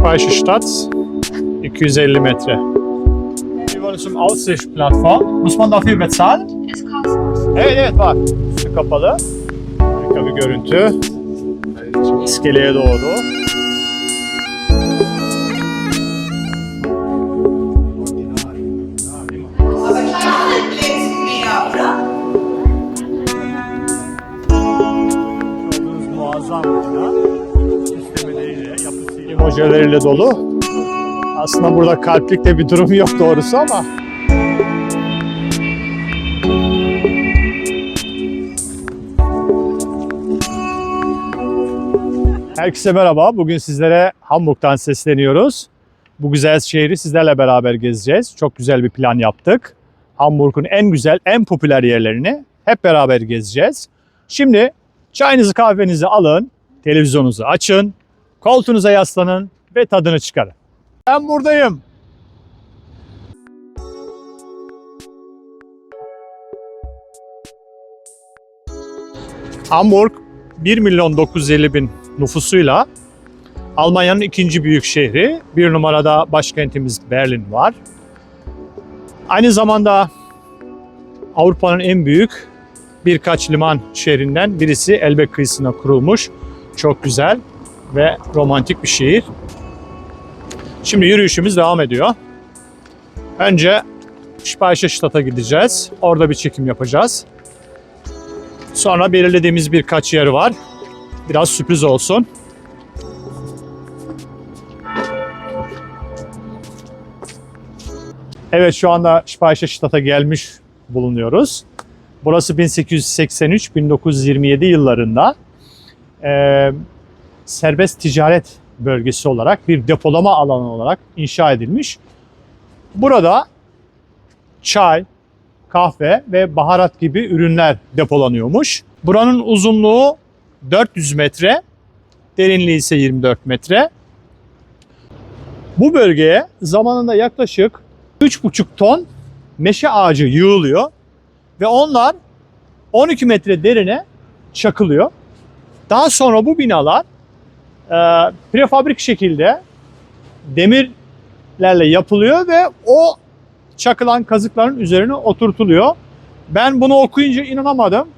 Speicher Stadt, 250 metre. Wir wollen zum Aussichtsplattform. Muss man dafür bezahlen? Ist kostenlos. Evet evet var. Üstü kapalı. Harika bir görüntü. İskeleye doğru. Yapısıyla, emojeleriyle dolu. Aslında burada kalplikte bir durum yok doğrusu ama Herkese merhaba. Bugün sizlere Hamburg'dan sesleniyoruz. Bu güzel şehri sizlerle beraber gezeceğiz. Çok güzel bir plan yaptık. Hamburg'un en güzel, en popüler yerlerini hep beraber gezeceğiz. Şimdi çayınızı kahvenizi alın, televizyonunuzu açın, koltuğunuza yaslanın ve tadını çıkarın. Ben buradayım. Hamburg 1 milyon 950 bin nüfusuyla Almanya'nın ikinci büyük şehri. Bir numarada başkentimiz Berlin var. Aynı zamanda Avrupa'nın en büyük birkaç liman şehrinden birisi Elbe kıyısına kurulmuş. Çok güzel ve romantik bir şehir. Şimdi yürüyüşümüz devam ediyor. Önce Speicherstadt'a gideceğiz. Orada bir çekim yapacağız. Sonra belirlediğimiz birkaç yer var. Biraz sürpriz olsun. Evet şu anda Speicherstadt'a gelmiş bulunuyoruz. Burası 1883-1927 yıllarında eee, serbest ticaret bölgesi olarak bir depolama alanı olarak inşa edilmiş. Burada çay, kahve ve baharat gibi ürünler depolanıyormuş. Buranın uzunluğu 400 metre, derinliği ise 24 metre. Bu bölgeye zamanında yaklaşık 3,5 ton meşe ağacı yığılıyor ve onlar 12 metre derine çakılıyor. Daha sonra bu binalar prefabrik şekilde demirlerle yapılıyor ve o çakılan kazıkların üzerine oturtuluyor. Ben bunu okuyunca inanamadım.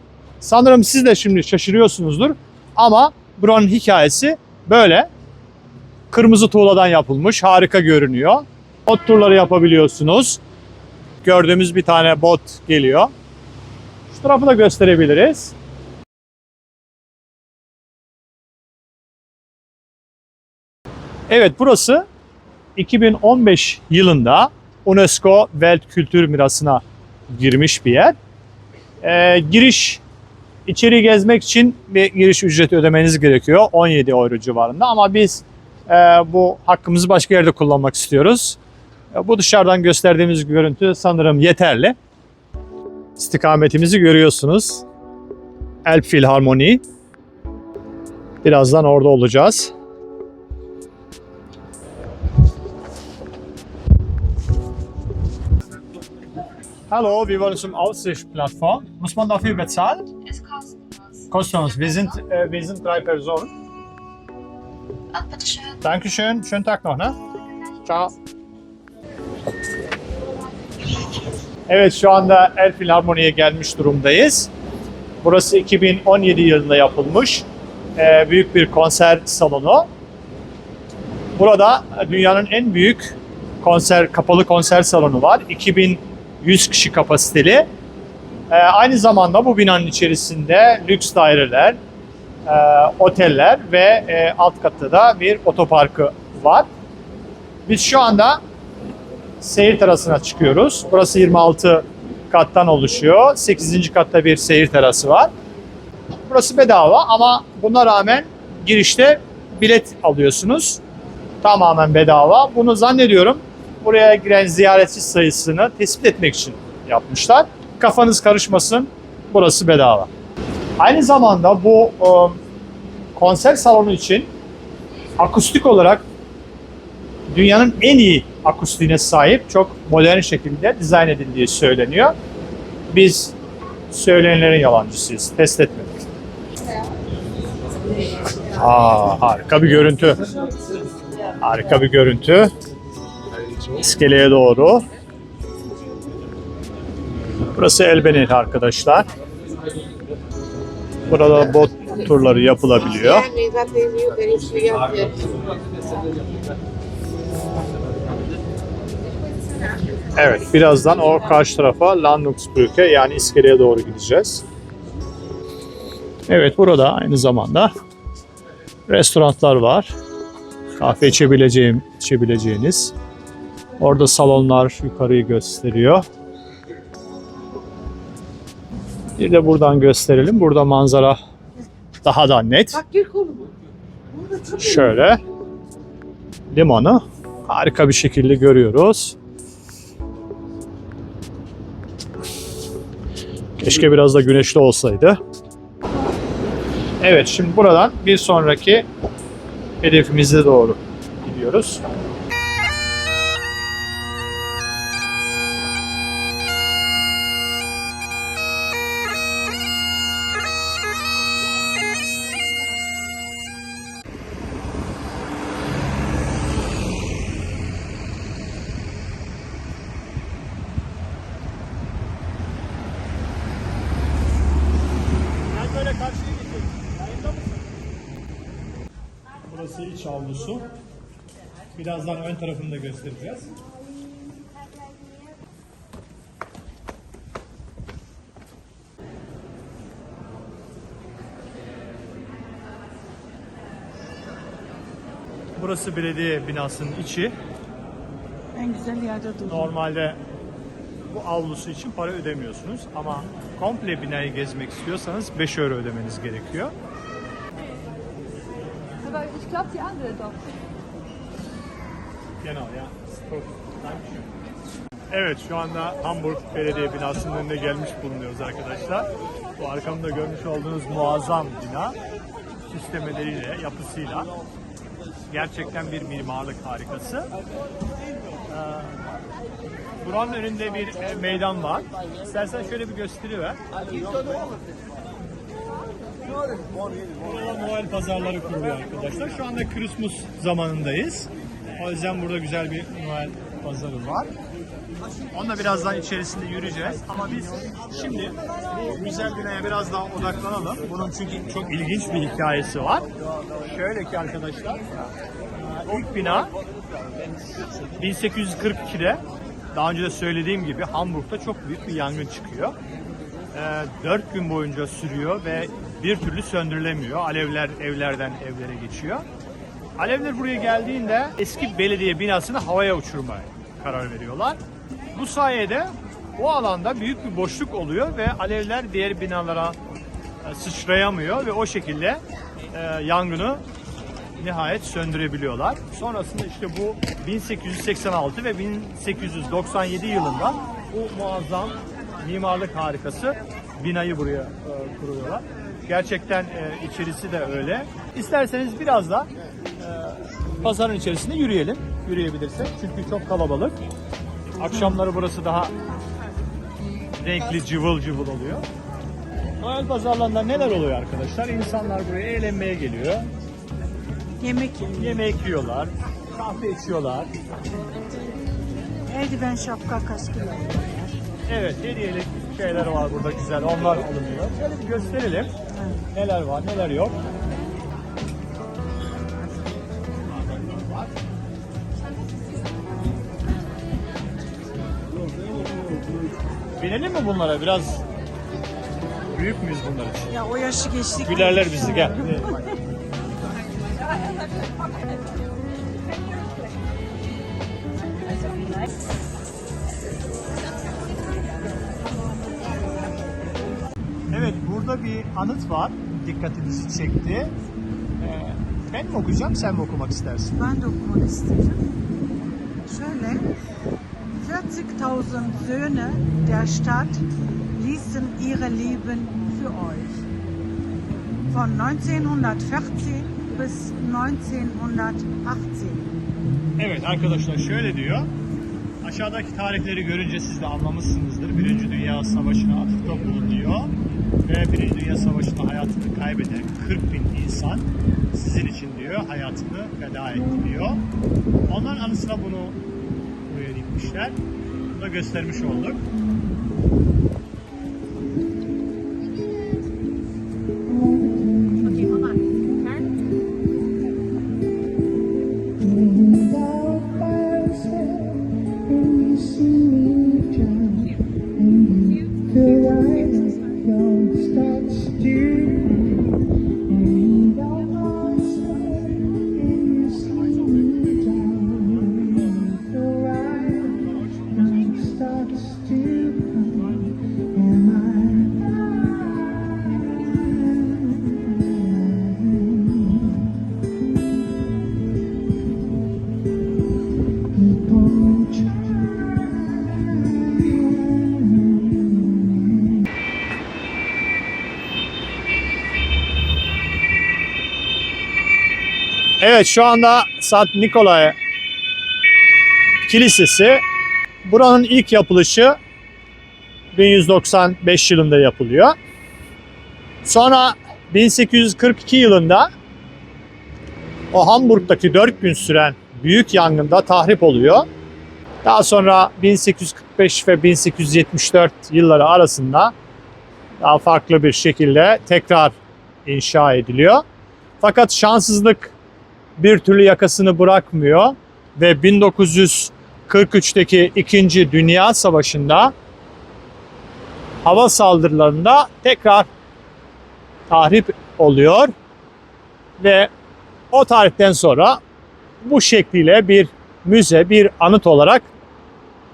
Sanırım siz de şimdi şaşırıyorsunuzdur. Ama buranın hikayesi böyle. Kırmızı tuğladan yapılmış. Harika görünüyor. Bot turları yapabiliyorsunuz. Gördüğümüz bir tane bot geliyor. Şu tarafı da gösterebiliriz. Evet burası 2015 yılında UNESCO Welt Kültür Mirası'na girmiş bir yer. Ee, giriş içeri gezmek için bir giriş ücreti ödemeniz gerekiyor. 17 euro civarında ama biz e, bu hakkımızı başka yerde kullanmak istiyoruz. E, bu dışarıdan gösterdiğimiz görüntü sanırım yeterli. İstikametimizi görüyorsunuz. Elb Philharmonie. Birazdan orada olacağız. Hallo, wir wollen zum Aussichtsplattform. Muss man dafür bezahlen? Ist kostenlos. Kostenlos. Wir sind, äh, wir sind drei Personen. Ach, bitteschön. Dankeschön. Schönen Tag noch, ne? Ciao. Evet şu anda El Filharmoni'ye gelmiş durumdayız. Burası 2017 yılında yapılmış ee, büyük bir konser salonu. Burada dünyanın en büyük konser kapalı konser salonu var. 2100 kişi kapasiteli. Ee, aynı zamanda bu binanın içerisinde lüks daireler, e, oteller ve e, alt katta da bir otoparkı var. Biz şu anda seyir terasına çıkıyoruz. Burası 26 kattan oluşuyor. 8. katta bir seyir terası var. Burası bedava ama buna rağmen girişte bilet alıyorsunuz. Tamamen bedava. Bunu zannediyorum buraya giren ziyaretçi sayısını tespit etmek için yapmışlar. Kafanız karışmasın. Burası bedava. Aynı zamanda bu e, konser salonu için akustik olarak dünyanın en iyi akustiğine sahip çok modern şekilde dizayn edildiği söyleniyor. Biz söylenenlerin yalancısıyız. Test etmedik. Aa, harika bir görüntü. Harika bir görüntü. İskeleye doğru. Burası Elbenir arkadaşlar. Burada bot turları yapılabiliyor. Evet, birazdan o karşı tarafa Landungsbrücke yani iskeleye doğru gideceğiz. Evet, burada aynı zamanda restoranlar var. Kahve içebileceğim, içebileceğiniz. Orada salonlar yukarıyı gösteriyor. Bir de buradan gösterelim. Burada manzara daha da net. Şöyle limanı harika bir şekilde görüyoruz. Keşke biraz da güneşli olsaydı. Evet şimdi buradan bir sonraki hedefimize doğru gidiyoruz. Avlusu. Birazdan ön tarafını da göstereceğiz. Burası belediye binasının içi. En güzel yerde dur. Normalde bu avlusu için para ödemiyorsunuz ama komple binayı gezmek istiyorsanız 5 euro ödemeniz gerekiyor. Aber ich glaube, die andere doch. Genau ya. Evet şu anda Hamburg Belediye binasının önüne gelmiş bulunuyoruz arkadaşlar. Bu arkamda görmüş olduğunuz muazzam bina süslemeleriyle, yapısıyla gerçekten bir mimarlık harikası. Ee, buranın önünde bir e, meydan var. İstersen şöyle bir gösteriver. Burada Noel pazarları kuruluyor arkadaşlar. Şu anda Christmas zamanındayız. O yüzden burada güzel bir Noel pazarı var. Onunla birazdan içerisinde yürüyeceğiz. Ama biz şimdi bu güzel binaya biraz daha odaklanalım. Bunun çünkü çok ilginç bir hikayesi var. Şöyle ki arkadaşlar, ilk bina 1842'de daha önce de söylediğim gibi Hamburg'da çok büyük bir yangın çıkıyor. 4 gün boyunca sürüyor ve bir türlü söndürülemiyor. Alevler evlerden evlere geçiyor. Alevler buraya geldiğinde eski belediye binasını havaya uçurmaya karar veriyorlar. Bu sayede o alanda büyük bir boşluk oluyor ve alevler diğer binalara e, sıçrayamıyor ve o şekilde e, yangını nihayet söndürebiliyorlar. Sonrasında işte bu 1886 ve 1897 yılında bu muazzam mimarlık harikası binayı buraya e, kuruyorlar. Gerçekten e, içerisi de öyle. İsterseniz biraz da e, pazarın içerisinde yürüyelim. Yürüyebilirsek. Çünkü çok kalabalık. Akşamları burası daha renkli cıvıl cıvıl oluyor. Noel pazarlarında neler oluyor arkadaşlar? İnsanlar buraya eğlenmeye geliyor. Yemek yiyor. Yemek yiyorlar, kahve içiyorlar. Eldiven, şapka, kaskı var. Evet, hediyelik şeyler var burada güzel. Onlar alınıyor. Şöyle bir gösterelim. Neler var, neler yok. Binelim mi bunlara? Biraz büyük müyüz bunlar için? Ya o yaşı geçtik. Gülerler bizi gel. burada bir anıt var. Dikkatinizi çekti. Ee, ben mi okuyacağım sen mi okumak istersin? Ben de okumak isterim. Şöyle. 40.000 Söhne der Stadt ließen ihre Leben für euch. Von 1914 bis 1918. Evet arkadaşlar şöyle diyor. Aşağıdaki tarihleri görünce siz de anlamışsınızdır. Birinci Dünya Savaşı'na atıfta bulunuyor. Ve Birinci Dünya Savaşı'nda hayatını kaybeden 40 bin insan sizin için diyor hayatını feda etti diyor. Onların anısına bunu buraya dikmişler. Bunu da göstermiş olduk. Evet şu anda St. Nikolay Kilisesi. Buranın ilk yapılışı 1195 yılında yapılıyor. Sonra 1842 yılında o Hamburg'daki 4 gün süren büyük yangında tahrip oluyor. Daha sonra 1845 ve 1874 yılları arasında daha farklı bir şekilde tekrar inşa ediliyor. Fakat şanssızlık bir türlü yakasını bırakmıyor ve 1943'teki 2. Dünya Savaşı'nda hava saldırılarında tekrar tahrip oluyor ve o tarihten sonra bu şekliyle bir müze, bir anıt olarak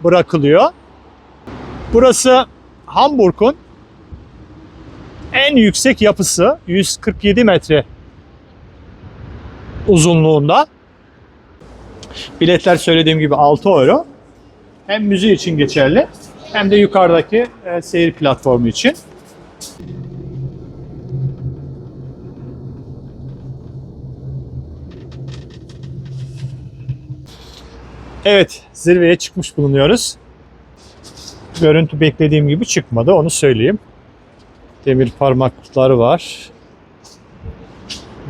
bırakılıyor. Burası Hamburg'un en yüksek yapısı 147 metre uzunluğunda. Biletler söylediğim gibi 6 euro. Hem müze için geçerli hem de yukarıdaki e, seyir platformu için. Evet, zirveye çıkmış bulunuyoruz. Görüntü beklediğim gibi çıkmadı, onu söyleyeyim. Demir parmaklıkları var.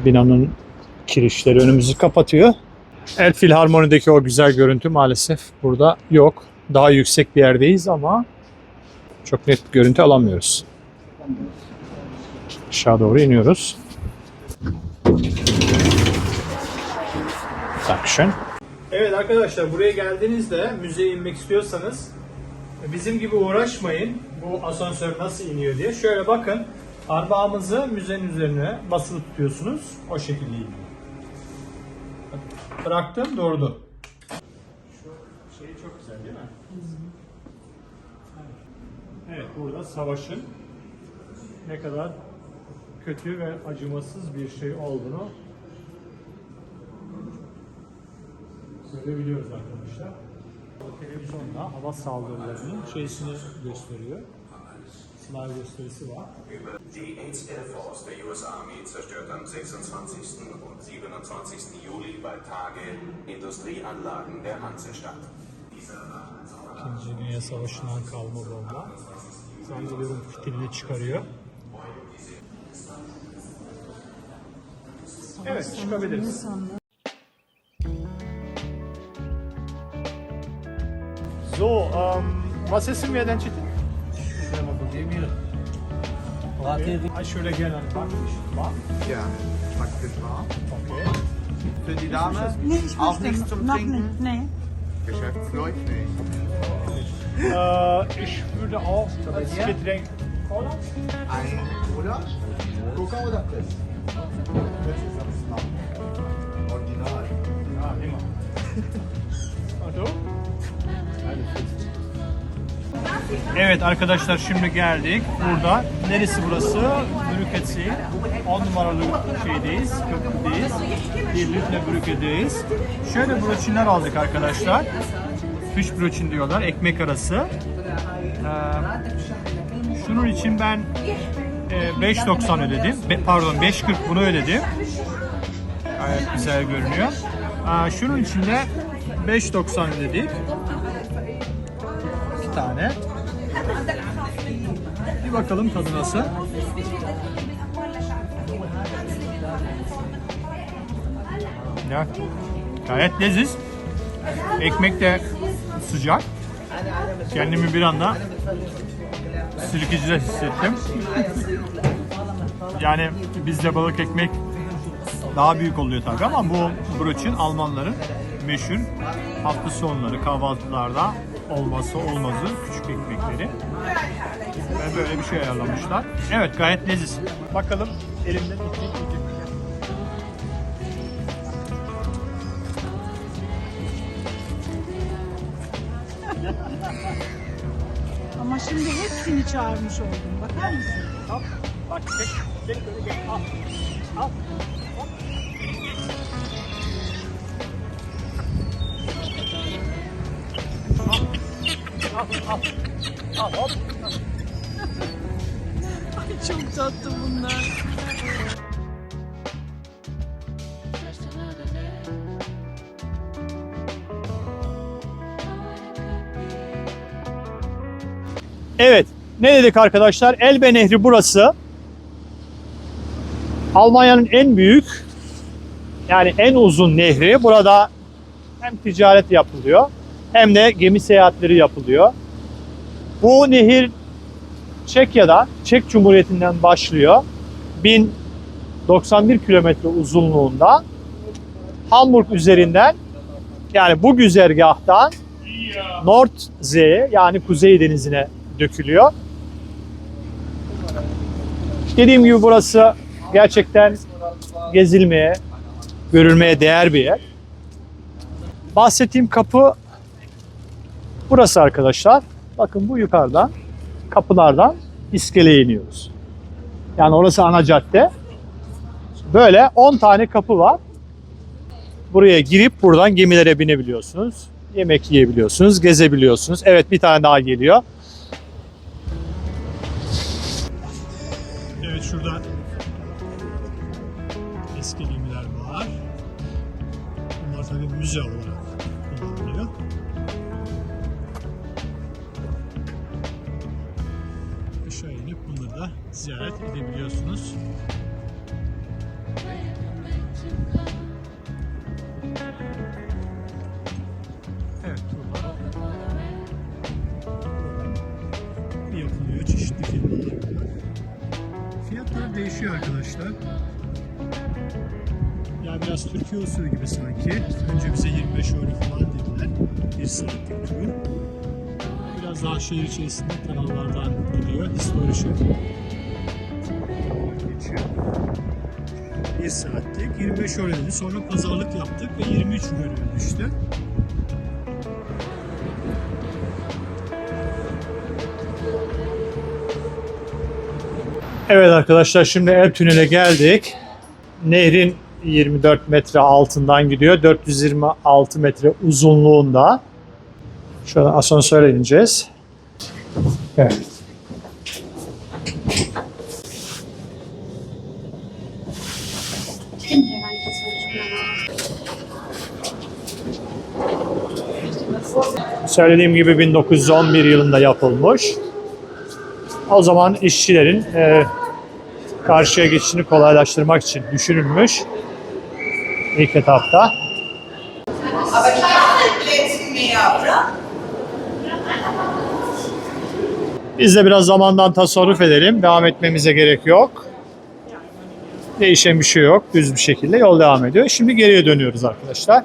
Binanın kirişleri önümüzü kapatıyor. El Filharmoni'deki o güzel görüntü maalesef burada yok. Daha yüksek bir yerdeyiz ama çok net bir görüntü alamıyoruz. Aşağı doğru iniyoruz. Dankeschön. Evet arkadaşlar buraya geldiğinizde müzeye inmek istiyorsanız bizim gibi uğraşmayın. Bu asansör nasıl iniyor diye. Şöyle bakın. Parmağımızı müzenin üzerine basılı tutuyorsunuz. O şekilde iniyor. Bıraktım durdu. Şu şey çok güzel değil mi? Evet burada savaşın ne kadar kötü ve acımasız bir şey olduğunu görebiliyoruz arkadaşlar. Televizyonda hava saldırılarının şeysini gösteriyor. Sınav gösterisi var. Die 8th Air Force der US Army zerstört am 26. und 27. Juli bei Tage Industrieanlagen der Hansestadt. İkinci Dünya Savaşı'ndan kalma bomba. Zannediyorum fitilini çıkarıyor. Evet çıkabiliriz. So, ähm, was essen wir denn Çetin? Demir. Okay. Ah, ich würde gerne einen Backfisch. Ja, Backfisch Okay. Für die Dame nee, auch nichts zum noch Trinken? Nicht, nee. Geschäftsleut nicht. äh, ich würde auch als Getränk Cola. Ein Cola, Coca oder Pest? Pest ist das noch. Original. Ja, immer. Und du? Eine 50. Evet arkadaşlar şimdi geldik. Burada. Neresi burası? Brüketsi. 10 numaralı şeydeyiz. Köprüdeyiz. Bir Lübne Brüke'deyiz. Şöyle broçinler aldık arkadaşlar. Fish broçin diyorlar. Ekmek arası. Ee, şunun için ben e, 5.90 ödedim. Be- pardon 5.40 bunu ödedim. Gayet güzel görünüyor. Aa, şunun içinde 5.90 ödedik. İki tane. Bir bakalım tadı nasıl. Ya, gayet leziz. Ekmek de sıcak. Kendimi bir anda sirkecide hissettim. Yani bizde balık ekmek daha büyük oluyor tabii ama bu broçun Almanların meşhur hafta sonları kahvaltılarda olması olmazı küçük ekmekleri. Ve böyle bir şey ayarlamışlar. Evet gayet leziz. Bakalım elimde bitecek mi? Ama şimdi hepsini çağırmış oldum. Bakar mısın? Al, bak çek, çek gel. Al, Ay çok tatlı bunlar. Evet. Ne dedik arkadaşlar? Elbe Nehri burası. Almanya'nın en büyük yani en uzun nehri. Burada hem ticaret yapılıyor hem de gemi seyahatleri yapılıyor. Bu nehir Çekya'da, Çek Cumhuriyeti'nden başlıyor. 1091 kilometre uzunluğunda Hamburg üzerinden yani bu güzergahtan Nordsee'ye yani Kuzey Denizi'ne dökülüyor. Dediğim gibi burası gerçekten gezilmeye, görülmeye değer bir yer. Bahsettiğim kapı burası arkadaşlar. Bakın bu yukarıdan kapılardan iskeleye iniyoruz. Yani orası ana cadde. Böyle 10 tane kapı var. Buraya girip buradan gemilere binebiliyorsunuz. Yemek yiyebiliyorsunuz, gezebiliyorsunuz. Evet bir tane daha geliyor. Evet şurada eski gemiler var. Bunlar tabii müze olarak ziyaret edebiliyorsunuz. Evet yapılıyor çeşitli firmalar değişiyor arkadaşlar. Ya biraz Türkiye usulü gibi sanki. Önce bize 25 euro falan dediler. Bir saatlik tur. Biraz daha şehir içerisinde kanallardan gidiyor. Historişi. Geçiyor. Bir saatlik 25 euro dedi. Sonra pazarlık yaptık ve 23 euro düştü. Evet arkadaşlar şimdi Elb Tünel'e geldik. Nehrin 24 metre altından gidiyor. 426 metre uzunluğunda. Şuradan asansöre ineceğiz. Evet. Söylediğim gibi 1911 yılında yapılmış. O zaman işçilerin e, karşıya geçişini kolaylaştırmak için düşünülmüş ilk etapta. Biz de biraz zamandan tasarruf edelim. Devam etmemize gerek yok. Değişen bir şey yok. Düz bir şekilde yol devam ediyor. Şimdi geriye dönüyoruz arkadaşlar.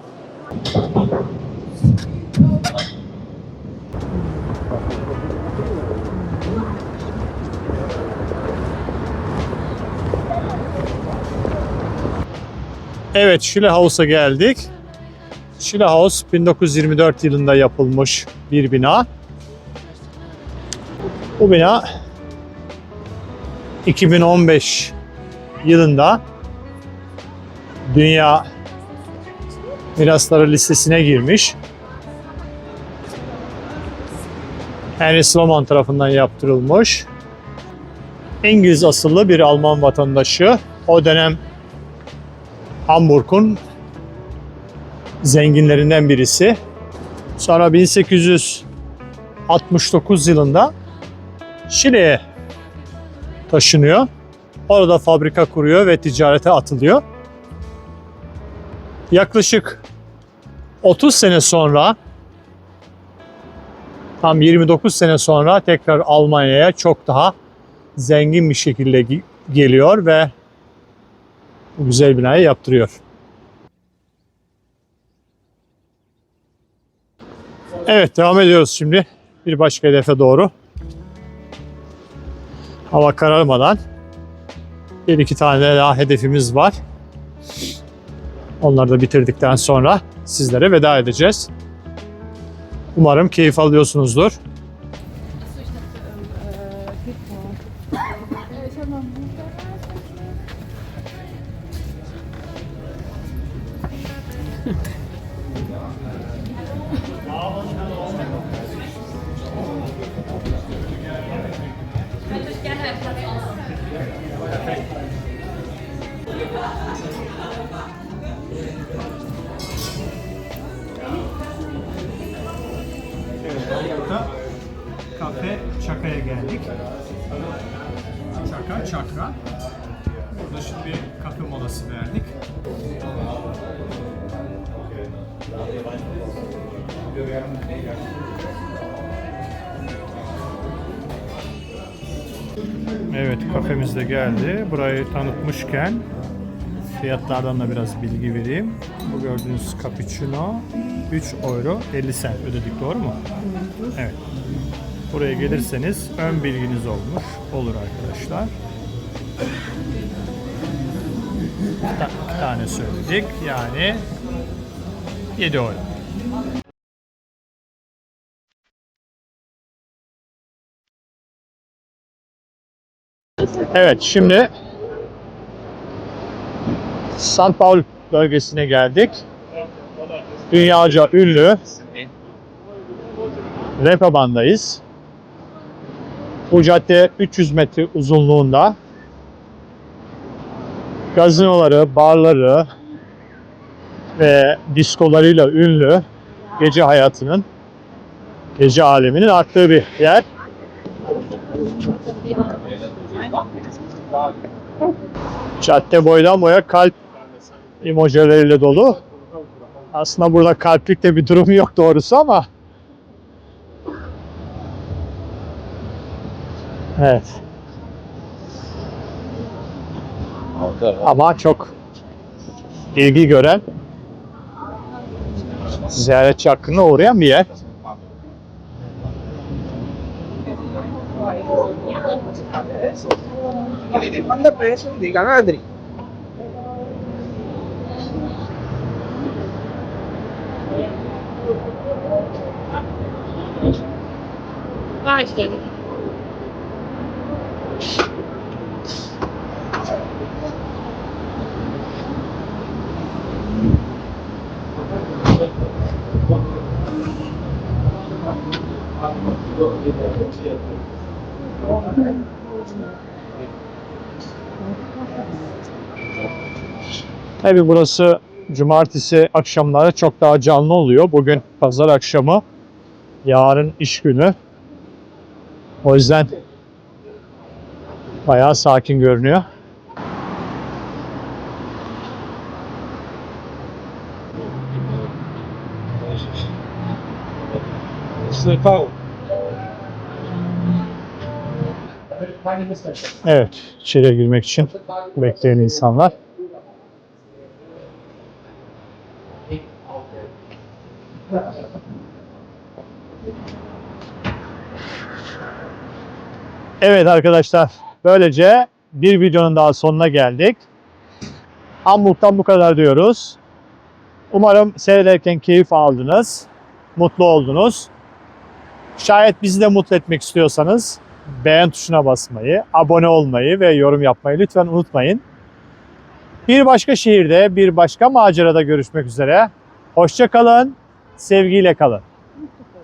Evet, Şile House'a geldik. Şile House 1924 yılında yapılmış bir bina. Bu bina 2015 yılında Dünya Mirasları listesine girmiş. Henry Sloman tarafından yaptırılmış. İngiliz asıllı bir Alman vatandaşı. O dönem Hamburg'un zenginlerinden birisi. Sonra 1869 yılında Şile'ye taşınıyor. Orada fabrika kuruyor ve ticarete atılıyor. Yaklaşık 30 sene sonra tam 29 sene sonra tekrar Almanya'ya çok daha zengin bir şekilde geliyor ve bu güzel binayı yaptırıyor. Evet devam ediyoruz şimdi bir başka hedefe doğru. Hava kararmadan bir iki tane daha hedefimiz var. Onları da bitirdikten sonra sizlere veda edeceğiz. Umarım keyif alıyorsunuzdur. Burada kafe Çaka'ya geldik. Çaka, Çakra. Burada şimdi bir kafe molası verdik. Evet kafemiz de geldi. Burayı tanıtmışken fiyatlardan da biraz bilgi vereyim. Bu gördüğünüz cappuccino 3 euro 50 cent ödedik doğru mu? Evet. Buraya gelirseniz ön bilginiz olmuş olur arkadaşlar. İki tane söyledik. Yani 7 euro. Evet şimdi San Paul bölgesine geldik. Dünyaca ünlü Reeperbahçe'dayız. Bu cadde 300 metre uzunluğunda. Gazinoları, barları ve diskolarıyla ünlü gece hayatının, gece aleminin arttığı bir yer. Cadde boydan boya kalp emojileriyle dolu. Aslında burada kalplikte bir durum yok doğrusu ama Evet. Ama çok ilgi gören ziyaretçi hakkında uğrayan bir yer. Andrés de Ganadri. Vai, Stênio. Tabi burası cumartesi akşamları çok daha canlı oluyor. Bugün pazar akşamı, yarın iş günü. O yüzden bayağı sakin görünüyor. Evet, içeriye girmek için bekleyen insanlar. Evet arkadaşlar, böylece bir videonun daha sonuna geldik. Hamburg'dan bu kadar diyoruz. Umarım seyrederken keyif aldınız, mutlu oldunuz. Şayet bizi de mutlu etmek istiyorsanız beğen tuşuna basmayı, abone olmayı ve yorum yapmayı lütfen unutmayın. Bir başka şehirde, bir başka macerada görüşmek üzere. Hoşça kalın, sevgiyle kalın.